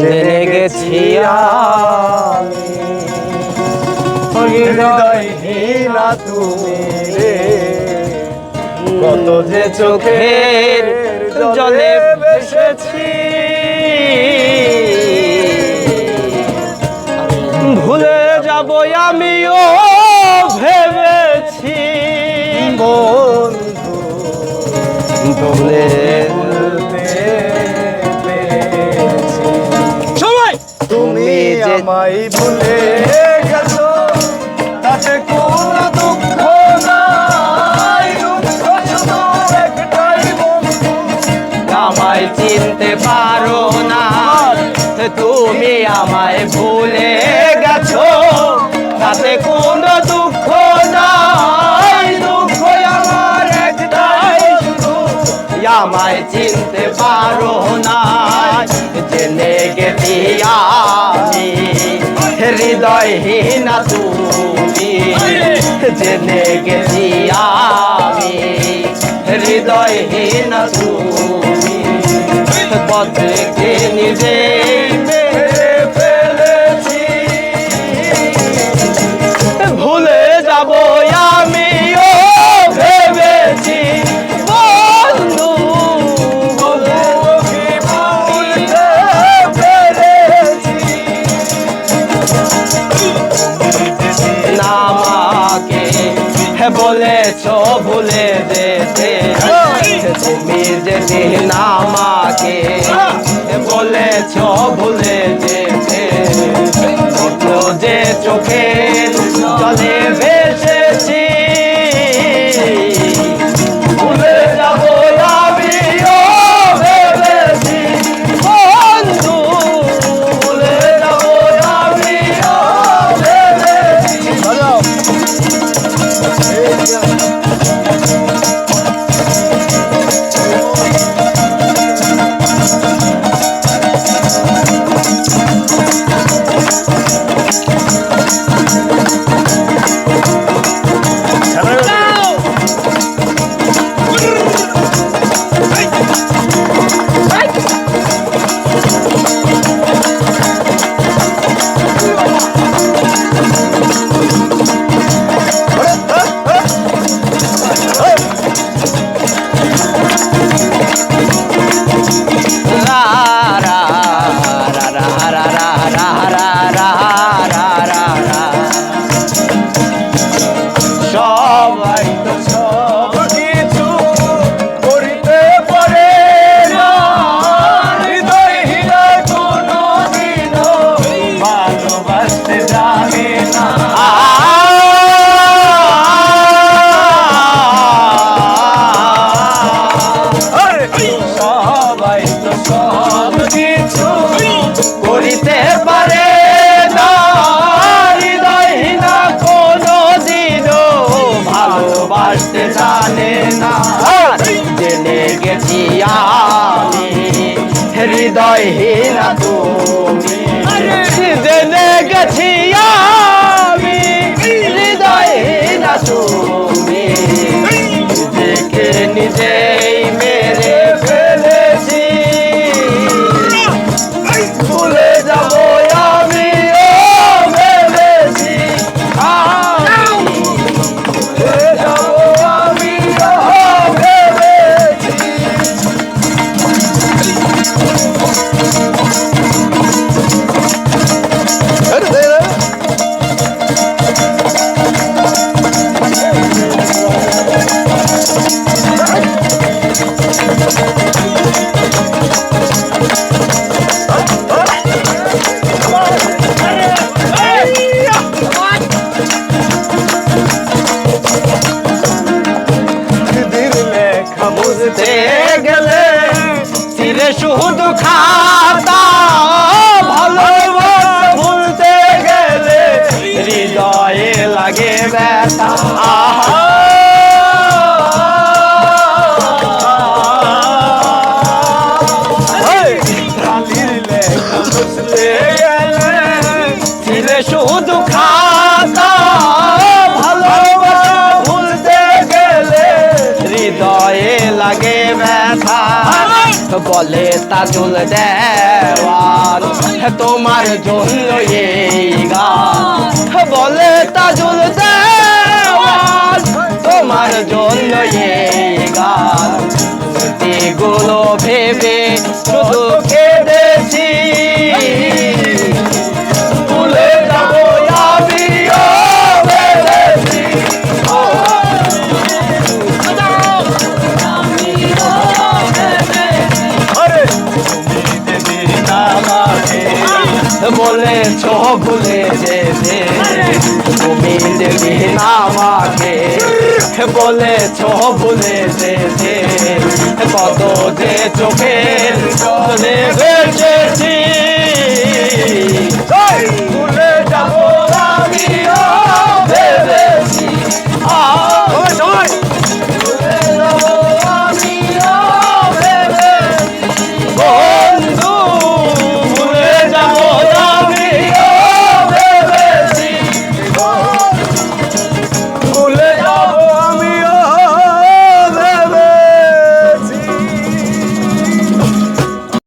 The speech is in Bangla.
জেনে গেছি কত যে চোখের জলে বেসেছি ভুলে যাব আমিও ভেবেছি। আমায় ভুলে গেছো, তাতে কোনো দুঃখ নাই। একটাই আমায় চিনতে পারো না। তুমি আমায় ভুলে গেছো, তাতে কোন দুঃখ নাই। দুঃখ আমার একটাই আমায় চিনতে পারো না। জেনে গেছি আমি হৃদয়হীন তুমি জেনে গেছি আমি। হৃদয়হীন তুমি। পথকে নিজে বলেছ ভুলে যেতে তুমি যেদিন আমাকে বলেছ ভুলে যেতে যে চোখের อย ব্যথা আহা শুধু হৃদয়ে লাগে ব্যথা বলে তাজুল দেওয়ার তোমার জন্য এই গান বলে তা তাজুল দে জন্য গান। গুলো ভেবে শুধু দেবে বলেছ ভুলে যেতে বলেছ বলে যে কত যে চোখের চলে বেঁচেছি।